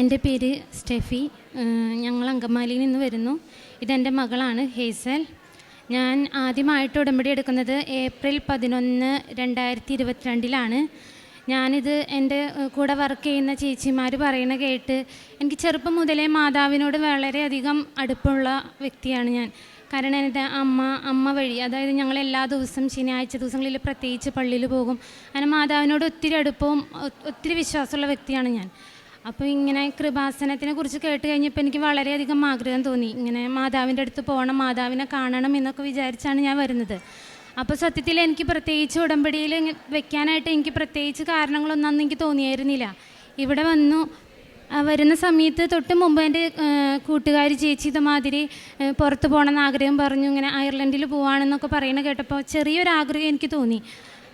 എന്റെ പേര് സ്റ്റെഫി. ഞങ്ങൾ അങ്കമാലിയിൽ നിന്ന് വരുന്നു. ഇതെന്റെ മകളാണ് ഹേസൽ. ഞാൻ ആദ്യമായിട്ട് ഉടമ്പടി എടുക്കുന്നത് ഏപ്രിൽ പതിനൊന്ന് രണ്ടായിരത്തി ഇരുപത്തിരണ്ടിലാണ് ഞാനിത് എന്റെ കൂടെ വർക്ക് ചെയ്യുന്ന ചേച്ചിമാർ പറയണ കേട്ട് എനിക്ക് ചെറുപ്പം മുതലേ മാതാവിനോട് വളരെയധികം അടുപ്പമുള്ള വ്യക്തിയാണ് ഞാൻ. കാരണം എന്റെ അമ്മ അമ്മ വഴി അതായത് ഞങ്ങൾ എല്ലാ ദിവസവും ശനിയാഴ്ച ദിവസങ്ങളിൽ പ്രത്യേകിച്ച് പള്ളിയിൽ പോകും. അങ്ങനെ മാതാവിനോട് ഒത്തിരി അടുപ്പവും ഒത്തിരി വിശ്വാസമുള്ള വ്യക്തിയാണ് ഞാൻ. അപ്പോൾ ഇങ്ങനെ കൃപാസനത്തിനെ കുറിച്ച് കേട്ട് കഴിഞ്ഞപ്പോൾ എനിക്ക് വളരെയധികം ആഗ്രഹം തോന്നി. ഇങ്ങനെ മാതാവിന്റെ അടുത്ത് പോകണം മാതാവിനെ കാണണം എന്നൊക്കെ വിചാരിച്ചാണ് ഞാൻ വരുന്നത്. അപ്പോൾ സത്യത്തിൽ എനിക്ക് പ്രത്യേകിച്ച് ഉടമ്പടിയിൽ വെക്കാനായിട്ട് എനിക്ക് പ്രത്യേകിച്ച് കാരണങ്ങളൊന്നും അന്ന് എനിക്ക് തോന്നിയായിരുന്നില്ല. ഇവിടെ വന്നു വരുന്ന സമയത്ത് തൊട്ട് മുമ്പ് എന്റെ കൂട്ടുകാർ ചേച്ചി ഇതുമാതിരി പുറത്ത് പോകണമെന്ന് ആഗ്രഹം പറഞ്ഞു ഇങ്ങനെ അയർലൻഡിൽ പോവാണെന്നൊക്കെ പറയണ കേട്ടപ്പോൾ ചെറിയൊരു ആഗ്രഹം എനിക്ക് തോന്നി.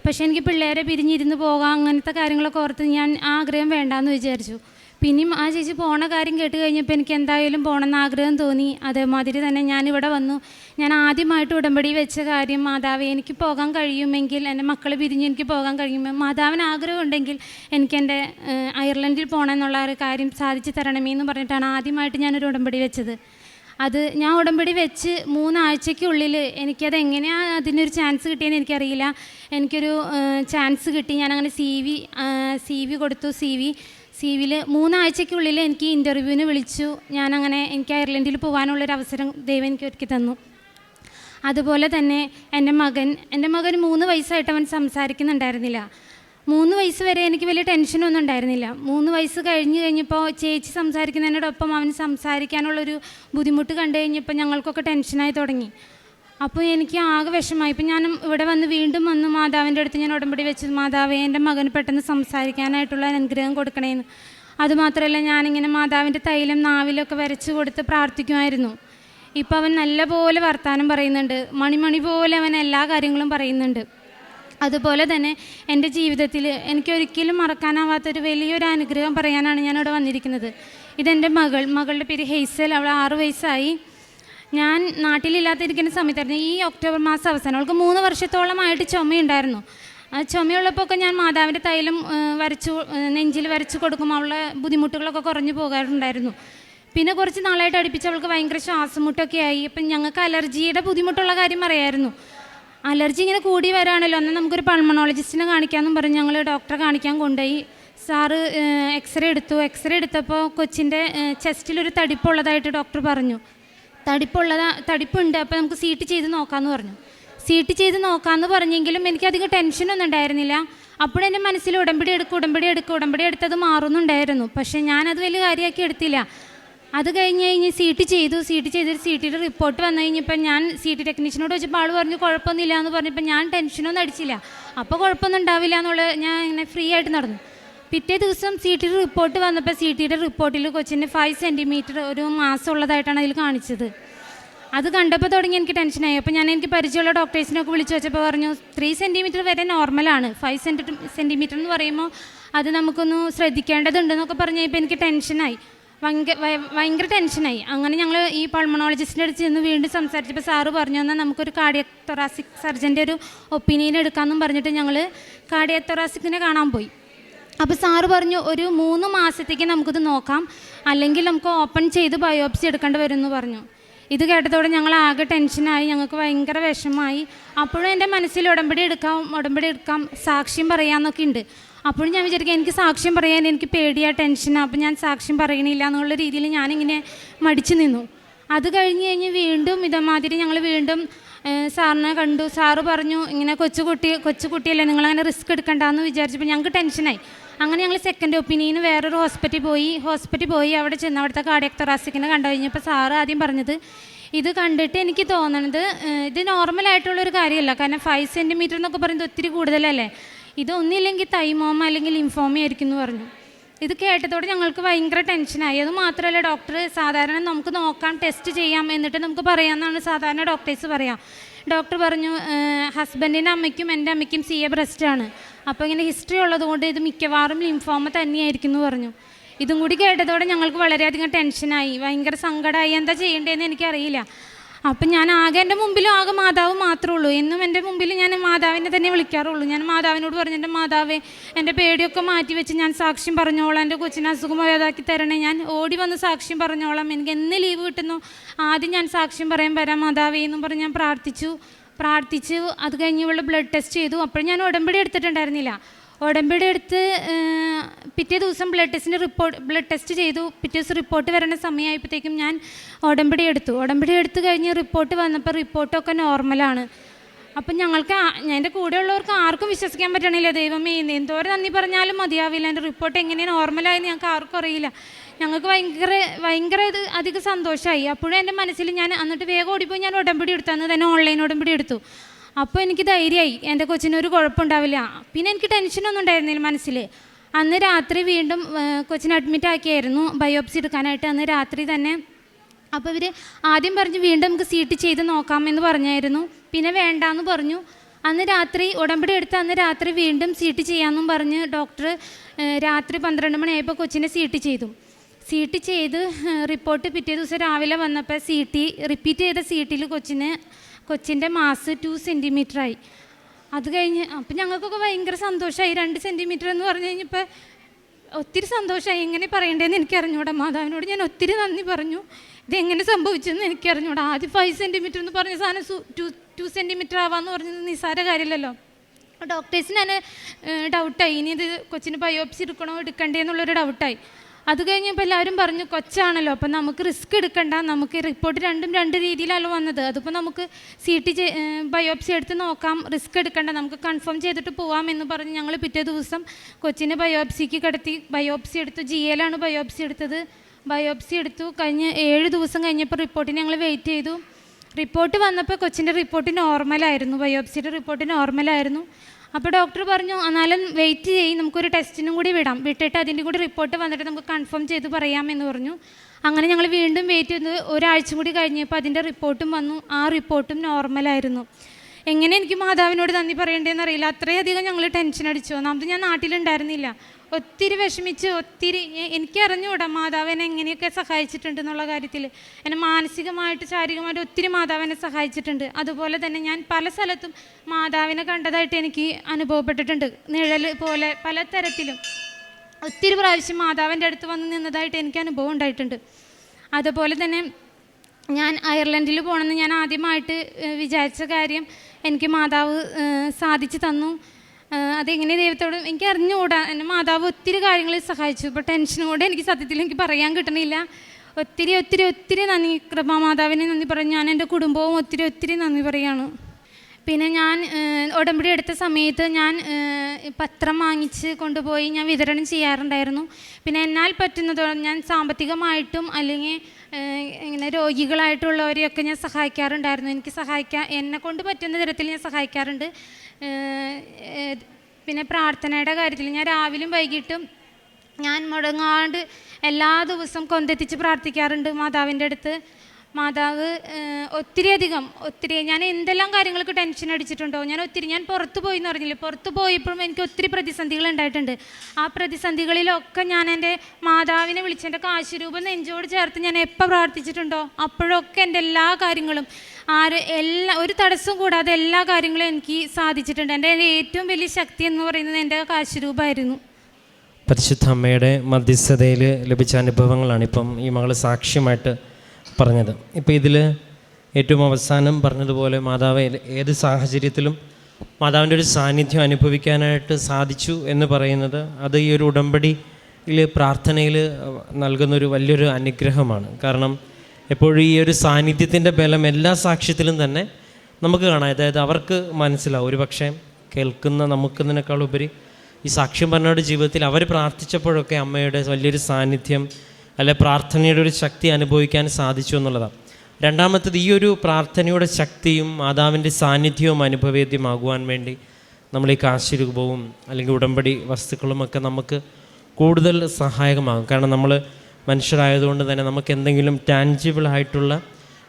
പക്ഷേ എനിക്ക് പിള്ളേരെ പിരിഞ്ഞിരുന്ന് പോകാം അങ്ങനത്തെ കാര്യങ്ങളൊക്കെ ഓർത്ത് ഞാൻ ആഗ്രഹം വേണ്ടാന്ന് വിചാരിച്ചു. പിന്നെയും ആ ചേച്ചി പോണ കാര്യം കേട്ട് കഴിഞ്ഞപ്പോൾ എനിക്ക് എന്തായാലും പോകണമെന്ന് ആഗ്രഹം തോന്നി. അതേമാതിരി തന്നെ ഞാനിവിടെ വന്നു. ഞാൻ ആദ്യമായിട്ട് ഉടമ്പടി വെച്ച കാര്യം മാതാവേ എനിക്ക് പോകാൻ കഴിയുമെങ്കിൽ എന്റെ മക്കൾ പിരിഞ്ഞ് എനിക്ക് പോകാൻ കഴിയുമ്പോൾ മാതാവിന് ആഗ്രഹമുണ്ടെങ്കിൽ എനിക്ക് എന്റെ അയർലൻഡിൽ പോകണം എന്നുള്ള ഒരു കാര്യം സാധിച്ചു തരണമേ എന്ന് പറഞ്ഞിട്ടാണ് ആദ്യമായിട്ട് ഞാനൊരു ഉടമ്പടി വെച്ചത്. അത് ഞാൻ ഉടമ്പടി വെച്ച് മൂന്നാഴ്ചയ്ക്കുള്ളിൽ എനിക്കത് എങ്ങനെയാണ് അതിനൊരു ചാൻസ് കിട്ടിയെന്ന് എനിക്കറിയില്ല. എനിക്കൊരു ചാൻസ് കിട്ടി. ഞാനങ്ങനെ സി വി സി വി കൊടുത്തു. സി വി സി വിയിൽ മൂന്നാഴ്ചയ്ക്കുള്ളിൽ എനിക്ക് ഇന്റർവ്യൂവിന് വിളിച്ചു. ഞാനങ്ങനെ എനിക്ക് അയർലൻഡിൽ പോകാനുള്ളൊരു അവസരം ദൈവം എനിക്ക് ഒരുക്കി തന്നു. അതുപോലെ തന്നെ എന്റെ മകൻ എന്റെ മകൻ മൂന്ന് വയസ്സായിട്ട് അവൻ സംസാരിക്കുന്നുണ്ടായിരുന്നില്ല. മൂന്ന് വയസ്സ് വരെ എനിക്ക് വലിയ ടെൻഷനൊന്നും ഉണ്ടായിരുന്നില്ല. മൂന്ന് വയസ്സ് കഴിഞ്ഞ് കഴിഞ്ഞപ്പോൾ ചേച്ചി സംസാരിക്കുന്നതിനോടൊപ്പം അവന് സംസാരിക്കാനുള്ളൊരു ബുദ്ധിമുട്ട് കണ്ടു കഴിഞ്ഞപ്പോൾ ഞങ്ങൾക്കൊക്കെ ടെൻഷനായി തുടങ്ങി. അപ്പോൾ എനിക്ക് ആകെ വിഷമായി ഇപ്പം ഞാൻ ഇവിടെ വന്ന് വീണ്ടും വന്ന് മാതാവിന്റെ അടുത്ത് ഞാൻ ഉടമ്പടി വെച്ച് മാതാവേ എന്റെ മകന് പെട്ടെന്ന് സംസാരിക്കാനായിട്ടുള്ള അനുഗ്രഹം കൊടുക്കണേന്ന്. അതുമാത്രമല്ല ഞാനിങ്ങനെ മാതാവിന്റെ തൈലം നാവിലൊക്കെ വരച്ച് കൊടുത്ത് പ്രാർത്ഥിക്കുമായിരുന്നു. ഇപ്പോൾ അവൻ നല്ല പോലെ വർത്തമാനം പറയുന്നുണ്ട്. മണിമണി പോലെ അവൻ എല്ലാ കാര്യങ്ങളും പറയുന്നുണ്ട്. അതുപോലെ തന്നെ എന്റെ ജീവിതത്തിൽ എനിക്ക് എനിക്കൊരിക്കലും മറക്കാനാവാത്തൊരു വലിയൊരു അനുഗ്രഹം പറയാനാണ് ഞാനിവിടെ വന്നിരിക്കുന്നത്. ഇതെന്റെ മകൾ. മകളുടെ പേര് ഹെയ്സൽ. അവൾ ആറ് വയസ്സായി. ഞാൻ നാട്ടിലില്ലാതിരിക്കുന്ന സമയത്തായിരുന്നു ഈ ഒക്ടോബർ മാസം അവസാനം. അവൾക്ക് മൂന്ന് വർഷത്തോളമായിട്ട് ചുമയുണ്ടായിരുന്നു. ചുമയുള്ളപ്പോൾ ഒക്കെ ഞാൻ മാതാവിന്റെ തൈലം വരച്ചു നെഞ്ചിൽ വരച്ചു കൊടുക്കുമ്പോൾ അവളുടെ ബുദ്ധിമുട്ടുകളൊക്കെ കുറഞ്ഞു പോകാറുണ്ടായിരുന്നു. പിന്നെ കുറച്ച് നാളായിട്ട് അടുപ്പിച്ച് അവൾക്ക് ഭയങ്കര ശ്വാസമുട്ടൊക്കെ ആയി. അപ്പം ഞങ്ങൾക്ക് അലർജിയുടെ ബുദ്ധിമുട്ടുള്ള കാര്യം അറിയായിരുന്നു അലർജി ഇങ്ങനെ കൂടി വരാണല്ലോ. എന്നാൽ നമുക്കൊരു പൾമണോളജിസ്റ്റിനെ കാണിക്കാമെന്നും പറഞ്ഞ് ഞങ്ങൾ ഡോക്ടറെ കാണിക്കാൻ കൊണ്ടുപോയി. സാറ് എക്സ്റേ എടുത്തു. എക്സ്റേ എടുത്തപ്പോൾ കൊച്ചിന്റെ ചെസ്റ്റിലൊരു തടിപ്പുള്ളതായിട്ട് ഡോക്ടർ പറഞ്ഞു. തടിപ്പുള്ളതാ തടിപ്പുണ്ട്. അപ്പോൾ നമുക്ക് സീറ്റ് ചെയ്ത് നോക്കാമെന്ന് പറഞ്ഞു. സീറ്റ് ചെയ്ത് നോക്കാമെന്ന് പറഞ്ഞെങ്കിലും എനിക്കധികം ടെൻഷനൊന്നും ഉണ്ടായിരുന്നില്ല. അപ്പോഴെന്റെ മനസ്സിൽ ഉടമ്പടി എടുക്കുക ഉടമ്പടി എടുക്കുക ഉടമ്പടി എടുത്തത് മാറുന്നുണ്ടായിരുന്നു. പക്ഷേ ഞാനത് വലിയ കാര്യമാക്കി എടുത്തില്ല. അത് കഴിഞ്ഞ് കഴിഞ്ഞ് സീറ്റ് ചെയ്തു. സീറ്റ് ചെയ്തിട്ട് സീറ്റിന്റെ റിപ്പോർട്ട് വന്നു കഴിഞ്ഞപ്പോൾ ഞാൻ സീറ്റ് ടെക്നീഷ്യനോട് ചോദിച്ചപ്പോൾ ആൾ പറഞ്ഞു കുഴപ്പമൊന്നുമില്ല എന്ന് പറഞ്ഞപ്പോൾ ഞാൻ ടെൻഷനൊന്നും അടിച്ചില്ല. അപ്പോൾ കുഴപ്പമൊന്നും ഉണ്ടാവില്ല എന്നുള്ളത് ഞാൻ ഇങ്ങനെ ഫ്രീ ആയിട്ട് നടന്നു. പിറ്റേ ദിവസം സി ടി റിപ്പോർട്ട് വന്നപ്പോൾ സി ടിയുടെ റിപ്പോർട്ടിൽ കൊച്ചിന് ഫൈവ് സെന്റിമീറ്റർ ഒരു മാസം ഉള്ളതായിട്ടാണ് അതിൽ കാണിച്ചത്. അത് കണ്ടപ്പോൾ തുടങ്ങി എനിക്ക് ടെൻഷനായി അപ്പോൾ ഞാൻ എനിക്ക് പരിചയമുള്ള ഡോക്ടേഴ്സിനൊക്കെ വിളിച്ചു വെച്ചപ്പോൾ പറഞ്ഞു ത്രീ സെന്റിമീറ്റർ വരെ നോർമലാണ് ഫൈവ് സെന്റി സെന്റിമീറ്റർ എന്ന് പറയുമ്പോൾ അത് നമുക്കൊന്ന് ശ്രദ്ധിക്കേണ്ടതുണ്ടെന്നൊക്കെ പറഞ്ഞു കഴിഞ്ഞപ്പോൾ എനിക്ക് ടെൻഷനായി ഭയങ്കര ഭയ- ഭയങ്കര ടെൻഷനായി അങ്ങനെ ഞങ്ങൾ ഈ പൾമണോളജിസ്റ്റിന്റെ അടുത്ത് ചെന്ന് വീണ്ടും സംസാരിച്ചപ്പോൾ സാറ് പറഞ്ഞു എന്നാൽ നമുക്കൊരു കാർഡിയക് തൊറാസിക് സർജന്റെ ഒരു ഒപ്പീനിയൻ എടുക്കാമെന്നും പറഞ്ഞിട്ട് ഞങ്ങൾ കാർഡിയക് തൊറാസിക്കിനെ കാണാൻ പോയി. അപ്പോൾ സാറ് പറഞ്ഞു ഒരു മൂന്ന് മാസത്തേക്ക് നമുക്കിത് നോക്കാം. അല്ലെങ്കിൽ നമുക്ക് ഓപ്പൺ ചെയ്ത് ബയോപ്സി എടുക്കേണ്ടി വരും എന്ന് പറഞ്ഞു. ഇത് കേട്ടതോടെ ഞങ്ങൾ ആകെ ടെൻഷനായി ഞങ്ങൾക്ക് ഭയങ്കര വിഷമമായി. അപ്പോഴും എന്റെ മനസ്സിൽ ഉടമ്പടി എടുക്കാം ഉടമ്പടി എടുക്കാം സാക്ഷ്യം പറയാമെന്നൊക്കെ ഉണ്ട്. അപ്പോഴും ഞാൻ വിചാരിക്കും എനിക്ക് സാക്ഷ്യം പറയാൻ എനിക്ക് പേടിയാ ടെൻഷനാണ് അപ്പോൾ ഞാൻ സാക്ഷ്യം പറയണില്ല എന്നുള്ള രീതിയിൽ ഞാനിങ്ങനെ മടിച്ചു നിന്നു. അത് കഴിഞ്ഞ് കഴിഞ്ഞ് വീണ്ടും ഇതേമാതിരി ഞങ്ങൾ വീണ്ടും സാറിനെ കണ്ടു. സാറ് പറഞ്ഞു ഇങ്ങനെ കൊച്ചുകുട്ടി കൊച്ചുകുട്ടിയല്ലേ നിങ്ങളങ്ങനെ റിസ്ക് എടുക്കണ്ടെന്ന് വിചാരിച്ചപ്പോൾ ഞങ്ങൾക്ക് ടെൻഷനായി. അങ്ങനെ ഞങ്ങൾ സെക്കൻഡ് ഒപ്പീനിയന് വേറൊരു ഹോസ്പിറ്റലിൽ പോയി. ഹോസ്പിറ്റലിൽ പോയി അവിടെ ചെന്ന് അവിടുത്തെ കാർഡിയക് തൊറാസിക്കിനെ കണ്ടു കഴിഞ്ഞപ്പോൾ സാറ് ആദ്യം പറഞ്ഞത് ഇത് കണ്ടിട്ട് എനിക്ക് തോന്നണത് ഇത് നോർമലായിട്ടുള്ളൊരു കാര്യമല്ല. കാരണം ഫൈവ് സെന്റിമീറ്റർ എന്നൊക്കെ പറയുന്നത് ഒത്തിരി കൂടുതലല്ലേ? ഇത് ഒന്നില്ലെങ്കിൽ തൈമോമ അല്ലെങ്കിൽ ലിംഫോമ ആയിരിക്കും എന്ന് പറഞ്ഞു. ഇത് കേട്ടതോടെ ഞങ്ങൾക്ക് ഭയങ്കര ടെൻഷനായി അത് മാത്രമല്ല ഡോക്ടർ സാധാരണ നമുക്ക് നോക്കാം ടെസ്റ്റ് ചെയ്യാം എന്നിട്ട് നമുക്ക് പറയാമെന്നാണ് സാധാരണ ഡോക്ടേഴ്സ് പറയാം. ഡോക്ടർ പറഞ്ഞു ഹസ്ബൻഡിന്റെ അമ്മയ്ക്കും എന്റെ അമ്മയ്ക്കും സി എ ബ്രസ്റ്റാണ് അപ്പോൾ ഇങ്ങനെ ഹിസ്റ്ററി ഉള്ളതുകൊണ്ട് ഇത് മിക്കവാറും ലിംഫോമ തന്നെയായിരിക്കും എന്ന് പറഞ്ഞു. ഇതും കൂടി കേട്ടതോടെ ഞങ്ങൾക്ക് വളരെയധികം ടെൻഷനായി ഭയങ്കര സങ്കടമായി എന്താ ചെയ്യേണ്ടതെന്ന് എനിക്കറിയില്ല. അപ്പം ഞാൻ ആകെ എന്റെ മുമ്പിലും ആകെ മാതാവ് മാത്രമേ ഉള്ളൂ. എന്നും എന്റെ മുമ്പിൽ ഞാൻ മാതാവിനെ തന്നെ വിളിക്കാറുള്ളൂ. ഞാൻ മാതാവിനോട് പറഞ്ഞു എന്റെ മാതാവേ എന്റെ പേടിയൊക്കെ മാറ്റി വെച്ച് ഞാൻ സാക്ഷ്യം പറഞ്ഞോളാം. എന്റെ കൊച്ചിനെ അസുഖം ഭേദാക്കി തരണേ. ഞാൻ ഓടി വന്ന് സാക്ഷ്യം പറഞ്ഞോളാം. എനിക്ക് എന്ന് ലീവ് കിട്ടുന്നു? ആദ്യം ഞാൻ സാക്ഷ്യം പറയാൻ വരാം മാതാവേ എന്നും പറഞ്ഞ് ഞാൻ പ്രാർത്ഥിച്ചു. പ്രാർത്ഥിച്ചു അത് കഴിഞ്ഞ് ബ്ലഡ് ടെസ്റ്റ് ചെയ്തു. അപ്പോൾ ഞാൻ ഉടമ്പടി എടുത്തിട്ടുണ്ടായിരുന്നില്ല. ഉടമ്പടി എടുത്ത് പിറ്റേ ദിവസം ബ്ലഡ് ടെസ്റ്റിന്റെ റിപ്പോർട്ട് ബ്ലഡ് ടെസ്റ്റ് ചെയ്തു. പിറ്റേ ദിവസം റിപ്പോർട്ട് വരേണ്ട സമയമായപ്പോഴത്തേക്കും ഞാൻ ഉടമ്പടി എടുത്തു. ഉടമ്പടി എടുത്ത് കഴിഞ്ഞ് റിപ്പോർട്ട് വന്നപ്പോൾ റിപ്പോർട്ടൊക്കെ നോർമലാണ് അപ്പം ഞങ്ങൾക്ക് എന്റെ കൂടെയുള്ളവർക്ക് ആർക്കും വിശ്വസിക്കാൻ പറ്റണില്ല. ദൈവമേ എന്തോരം നന്ദി പറഞ്ഞാലും മതിയാവില്ല. എന്റെ റിപ്പോർട്ട് എങ്ങനെയാണ് നോർമലായെന്ന് ഞങ്ങൾക്ക് ആർക്കും അറിയില്ല. ഞങ്ങൾക്ക് ഭയങ്കര ഭയങ്കര ഇത് അധികം സന്തോഷമായി. അപ്പോഴും എന്റെ മനസ്സിൽ ഞാൻ എന്നിട്ട് വേഗം ഓടിപ്പോയി ഞാൻ ഉടമ്പടി എടുത്തു. അന്ന് തന്നെ ഓൺലൈൻ ഉടമ്പടി എടുത്തു. അപ്പോൾ എനിക്ക് ധൈര്യമായി. എന്റെ കൊച്ചിനൊരു കുഴപ്പമുണ്ടാവില്ല. പിന്നെ എനിക്ക് ടെൻഷനൊന്നും ഉണ്ടായിരുന്നില്ല മനസ്സിൽ. അന്ന് രാത്രി വീണ്ടും കൊച്ചിനെ അഡ്മിറ്റ് ആക്കിയായിരുന്നു ബയോപ്സി എടുക്കാനായിട്ട്. അന്ന് രാത്രി തന്നെ അപ്പോൾ ഇവർ ആദ്യം പറഞ്ഞു വീണ്ടും നമുക്ക് സീറ്റ് ചെയ്ത് നോക്കാമെന്ന് പറഞ്ഞായിരുന്നു. പിന്നെ വേണ്ടാന്ന് പറഞ്ഞു. അന്ന് രാത്രി ഉടമ്പടി എടുത്ത് അന്ന് രാത്രി വീണ്ടും സീറ്റ് ചെയ്യാമെന്നും പറഞ്ഞ് ഡോക്ടർ രാത്രി പന്ത്രണ്ട് മണിയായപ്പോൾ കൊച്ചിനെ സീറ്റ് ചെയ്തു. സീറ്റ് ചെയ്ത് റിപ്പോർട്ട് പിറ്റേ ദിവസം രാവിലെ വന്നപ്പോൾ സി ടി റിപ്പീറ്റ് ചെയ്ത സി ടിയിൽ കൊച്ചിന് കൊച്ചിന്റെ മാസ് ടു ആയി. അത് കഴിഞ്ഞ് അപ്പം ഞങ്ങൾക്കൊക്കെ ഭയങ്കര സന്തോഷമായി രണ്ട് സെന്റിമീറ്റർ എന്ന് പറഞ്ഞു കഴിഞ്ഞപ്പോൾ ഒത്തിരി സന്തോഷമായി എങ്ങനെ പറയണ്ടേന്ന് എനിക്ക് അറിഞ്ഞൂടാ മാതാവിനോട് ഞാൻ ഒത്തിരി നന്ദി പറഞ്ഞു. ഇതെങ്ങനെ സംഭവിച്ചെന്ന് എനിക്ക് അറിഞ്ഞൂടാ ആദ്യം ഫൈവ് സെന്റിമീറ്റർ എന്ന് പറഞ്ഞ സാധനം സു- ടു ടു സെന്റിമീറ്റർ ആവാന്ന് പറഞ്ഞത് നിസ്സാര കാര്യമില്ലല്ലോ ഡോക്ടേഴ്സിന് തന്നെ ഡൗട്ടായി ഇനി ഇത് കൊച്ചിന് ബയോപ്സി എടുക്കണോ എടുക്കണ്ടേ എന്നുള്ളൊരു ഡൗട്ടായി അത് കഴിഞ്ഞപ്പോൾ എല്ലാവരും പറഞ്ഞു കൊച്ചാണല്ലോ അപ്പം നമുക്ക് റിസ്ക് എടുക്കണ്ട. നമുക്ക് റിപ്പോർട്ട് രണ്ടും രണ്ട് രീതിയിലല്ല വന്നത്. അതിപ്പോൾ നമുക്ക് സി ടി ബയോപ്സി എടുത്ത് നോക്കാം. റിസ്ക് എടുക്കണ്ട. നമുക്ക് കൺഫേം ചെയ്തിട്ട് പോവാം എന്ന് പറഞ്ഞ് ഞങ്ങൾ പിറ്റേ ദിവസം കൊച്ചിനെ ബയോപ്സിക്ക് കിടത്തി. ബയോപ്സി എടുത്തു. ജി എയിലാണ് ബയോപ്സി എടുത്തത്. ബയോപ്സി എടുത്തു. കഴിഞ്ഞ് ഏഴ് ദിവസം കഴിഞ്ഞപ്പോൾ റിപ്പോർട്ടിന് ഞങ്ങൾ വെയിറ്റ് ചെയ്തു. റിപ്പോർട്ട് വന്നപ്പോൾ കൊച്ചിന്റെ റിപ്പോർട്ട് നോർമലായിരുന്നു. ബയോപ്സിയുടെ റിപ്പോർട്ട് നോർമലായിരുന്നു. അപ്പോൾ ഡോക്ടർ പറഞ്ഞു എന്നാലും വെയിറ്റ് ചെയ്യും നമുക്കൊരു ടെസ്റ്റിനും കൂടി വിടാം. വിട്ടിട്ട് അതിന്റെ കൂടി റിപ്പോർട്ട് വന്നിട്ട് നമുക്ക് കൺഫേം ചെയ്ത് പറയാമെന്ന് പറഞ്ഞു. അങ്ങനെ ഞങ്ങൾ വീണ്ടും വെയിറ്റ് ചെയ്ത് ഒരാഴ്ച കൂടി കഴിഞ്ഞപ്പോൾ അതിന്റെ റിപ്പോർട്ടും വന്നു. ആ റിപ്പോർട്ടും നോർമലായിരുന്നു എങ്ങനെ എനിക്ക് മാതാവിനോട് നന്ദി പറയേണ്ടതെന്ന് അറിയില്ല. അത്രയധികം ഞങ്ങൾ ടെൻഷൻ അടിച്ചു. ഒന്നാമത് ഞാൻ നാട്ടിലുണ്ടായിരുന്നില്ല. ഒത്തിരി വിഷമിച്ച്. ഒത്തിരി എനിക്ക് അറിഞ്ഞുകൂടാ മാതാവിനെ എങ്ങനെയൊക്കെ സഹായിച്ചിട്ടുണ്ട് എന്നുള്ള കാര്യത്തിൽ. എന്നെ മാനസികമായിട്ട് ശാരീരികമായിട്ട് ഒത്തിരി മാതാവിനെ സഹായിച്ചിട്ടുണ്ട്. അതുപോലെ തന്നെ ഞാൻ പല സ്ഥലത്തും മാതാവിനെ കണ്ടതായിട്ട് എനിക്ക് അനുഭവപ്പെട്ടിട്ടുണ്ട്. നിഴൽ പോലെ പലതരത്തിലും ഒത്തിരി പ്രാവശ്യം മാതാവിന്റെ അടുത്ത് വന്ന് നിന്നതായിട്ട് എനിക്ക് അനുഭവം ഉണ്ടായിട്ടുണ്ട്. അതുപോലെ തന്നെ ഞാൻ അയർലൻഡിൽ പോകണമെന്ന് ഞാൻ ആദ്യമായിട്ട് വിചാരിച്ച കാര്യം എനിക്ക് മാതാവ് സാധിച്ചു തന്നു. അതെങ്ങനെ ദൈവത്തോട് എനിക്ക് അറിഞ്ഞുകൂടാ. എന്റെ മാതാവ് ഒത്തിരി കാര്യങ്ങളിൽ സഹായിച്ചു. ഇപ്പോൾ ടെൻഷനോടെ എനിക്ക് സത്യത്തിൽ എനിക്ക് പറയാൻ കിട്ടണില്ല. ഒത്തിരി ഒത്തിരി ഒത്തിരി നന്ദി. കൃപ കൃപാമാതാവിനെ നന്ദി പറയും. ഞാൻ എന്റെ കുടുംബവും ഒത്തിരി ഒത്തിരി നന്ദി പറയാണ്. പിന്നെ ഞാൻ ഉടമ്പടി എടുത്ത സമയത്ത് ഞാൻ പത്രം വാങ്ങിച്ച് കൊണ്ടുപോയി ഞാൻ വിതരണം ചെയ്യാറുണ്ടായിരുന്നു. പിന്നെ എന്നാൽ പറ്റുന്നതോളം ഞാൻ സാമ്പത്തികമായിട്ടും അല്ലെങ്കിൽ ഇങ്ങനെ രോഗികളായിട്ടുള്ളവരെയൊക്കെ ഞാൻ സഹായിക്കാറുണ്ടായിരുന്നു. എനിക്ക് സഹായിക്കാൻ എന്നെ കൊണ്ട് പറ്റുന്ന തരത്തിൽ ഞാൻ സഹായിക്കാറുണ്ട്. പിന്നെ പ്രാർത്ഥനയുടെ കാര്യത്തിൽ ഞാൻ രാവിലെയും വൈകിട്ടും ഞാൻ മുടങ്ങാണ്ട് എല്ലാ ദിവസവും കൊന്തെത്തിച്ച് പ്രാർത്ഥിക്കാറുണ്ട് മാതാവിന്റെ അടുത്ത്. മാതാവ് ഒത്തിരിയധികം ഒത്തിരി ഞാൻ എന്തെല്ലാം കാര്യങ്ങൾക്ക് ടെൻഷൻ അടിച്ചിട്ടുണ്ടോ? ഞാൻ ഒത്തിരി ഞാൻ പുറത്തു പോയി എന്ന് പറഞ്ഞില്ലേ? പുറത്തു പോയപ്പോഴും എനിക്ക് ഒത്തിരി പ്രതിസന്ധികൾ ഉണ്ടായിട്ടുണ്ട്. ആ പ്രതിസന്ധികളിലൊക്കെ ഞാൻ എന്റെ മാതാവിനെ വിളിച്ച് എന്റെ കാശുരൂപം നെഞ്ചോട് ചേർത്ത് ഞാൻ എപ്പോൾ പ്രാർത്ഥിച്ചിട്ടുണ്ടോ? അപ്പോഴൊക്കെ എന്റെ എല്ലാ കാര്യങ്ങളും ആര് എല്ലാ ഒരു തടസ്സവും കൂടാതെ എല്ലാ കാര്യങ്ങളും എനിക്ക് സാധിച്ചിട്ടുണ്ട്. എന്റെ ഏറ്റവും വലിയ ശക്തി എന്ന് പറയുന്നത് എന്റെ കാശുരൂപമായിരുന്നു. പരിശുദ്ധ അമ്മയുടെ മധ്യസ്ഥതയിൽ ലഭിച്ച അനുഭവങ്ങളാണ് ഇപ്പം ഈ മകൾ സാക്ഷ്യമായിട്ട് പറഞ്ഞത്. ഇപ്പം ഇതിൽ ഏറ്റവും അവസാനം പറഞ്ഞതുപോലെ മാതാവ് ഏത് സാഹചര്യത്തിലും മാതാവിന്റെ ഒരു സാന്നിധ്യം അനുഭവിക്കാനായിട്ട് സാധിച്ചു എന്ന് പറയുന്നത് അത് ഈ ഒരു ഉടമ്പടിയിൽ പ്രാർത്ഥനയിൽ നൽകുന്നൊരു വലിയൊരു അനുഗ്രഹമാണ്. കാരണം എപ്പോഴും ഈ ഒരു സാന്നിധ്യത്തിന്റെ ബലം എല്ലാ സാക്ഷ്യത്തിലും തന്നെ നമുക്ക് കാണാം. അതായത് അവർക്ക് മനസ്സിലാവും. ഒരു പക്ഷേ കേൾക്കുന്ന നമുക്കുന്നതിനേക്കാൾ ഉപരി ഈ സാക്ഷ്യം പറഞ്ഞവരുടെ ജീവിതത്തിൽ അവർ പ്രാർത്ഥിച്ചപ്പോഴൊക്കെ അമ്മയുടെ വലിയൊരു സാന്നിധ്യം അല്ലെ പ്രാർത്ഥനയുടെ ഒരു ശക്തി അനുഭവിക്കാൻ സാധിച്ചു എന്നുള്ളതാണ്. രണ്ടാമത്തത് ഈ ഒരു പ്രാർത്ഥനയുടെ ശക്തിയും മാതാവിന്റെ സാന്നിധ്യവും അനുഭവേദ്യമാകുവാൻ വേണ്ടി നമ്മൾ ഈ കാശിരൂപവും അല്ലെങ്കിൽ ഉടമ്പടി വസ്തുക്കളുമൊക്കെ നമുക്ക് കൂടുതൽ സഹായകമാകും. കാരണം നമ്മൾ മനുഷ്യരായതുകൊണ്ട് തന്നെ നമുക്ക് എന്തെങ്കിലും ടാൻജിബിൾ ആയിട്ടുള്ള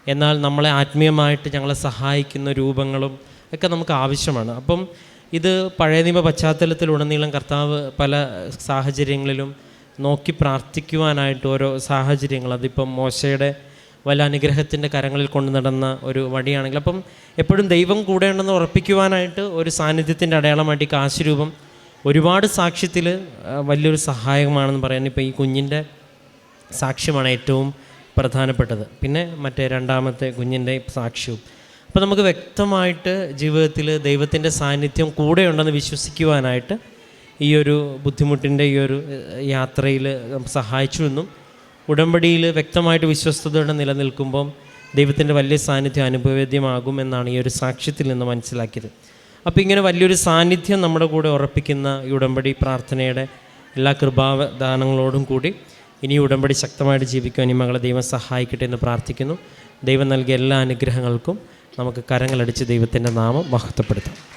എന്നാൽ നമ്മളെ ആത്മീയമായിട്ട് ഞങ്ങളെ സഹായിക്കുന്ന രൂപങ്ങളും ഒക്കെ നമുക്ക് ആവശ്യമാണ്. അപ്പം ഇത് പഴയ നിയമ പശ്ചാത്തലത്തിലുടനീളം കർത്താവ് പല സാഹചര്യങ്ങളിലും നോക്കി പ്രാർത്ഥിക്കുവാനായിട്ട് ഓരോ സാഹചര്യങ്ങൾ. അതിപ്പം മോശയുടെ വല്ല അനുഗ്രഹത്തിന്റെ കരങ്ങളിൽ കൊണ്ടു നടന്ന ഒരു വഴിയാണെങ്കിൽ അപ്പം എപ്പോഴും ദൈവം കൂടെ ഉണ്ടെന്ന് ഉറപ്പിക്കുവാനായിട്ട് ഒരു സാന്നിധ്യത്തിന്റെ അടയാളമായിട്ട് കാശുരൂപം ഒരുപാട് സാക്ഷ്യത്തിൽ വലിയൊരു സഹായകമാണെന്ന് പറയാൻ ഇപ്പോൾ ഈ കുഞ്ഞിന്റെ സാക്ഷ്യമാണ് ഏറ്റവും പ്രധാനപ്പെട്ടത്. പിന്നെ മറ്റേ രണ്ടാമത്തെ കുഞ്ഞിന്റെ സാക്ഷ്യവും. അപ്പോൾ നമുക്ക് വ്യക്തമായിട്ട് ജീവിതത്തിൽ ദൈവത്തിന്റെ സാന്നിധ്യം കൂടെയുണ്ടെന്ന് വിശ്വസിക്കുവാനായിട്ട് ഈ ഒരു ബുദ്ധിമുട്ടിന്റെ ഈ ഒരു യാത്രയിൽ സഹായിച്ചു എന്നും ഉടമ്പടിയിൽ വ്യക്തമായിട്ട് വിശ്വസ്തയോടെ നിലനിൽക്കുമ്പം ദൈവത്തിന്റെ വലിയ സാന്നിധ്യം അനുഭവേദ്യമാകുമെന്നാണ് ഈ ഒരു സാക്ഷ്യത്തിൽ നിന്ന് മനസ്സിലാക്കിയത്. അപ്പോൾ ഇങ്ങനെ വലിയൊരു സാന്നിധ്യം നമ്മുടെ കൂടെ ഉറപ്പിക്കുന്ന ഈ ഉടമ്പടി പ്രാർത്ഥനയുടെ എല്ലാ കൃപാദാനങ്ങളോടും കൂടി ഇനി ഉടമ്പടി ശക്തമായിട്ട് ജീവിക്കുവാൻ ഈ മകളെ ദൈവം സഹായിക്കട്ടെ എന്ന് പ്രാർത്ഥിക്കുന്നു. ദൈവം നൽകിയ എല്ലാ അനുഗ്രഹങ്ങൾക്കും നമുക്ക് കരങ്ങളടിച്ച് ദൈവത്തിന്റെ നാമം മഹത്വപ്പെടുത്താം.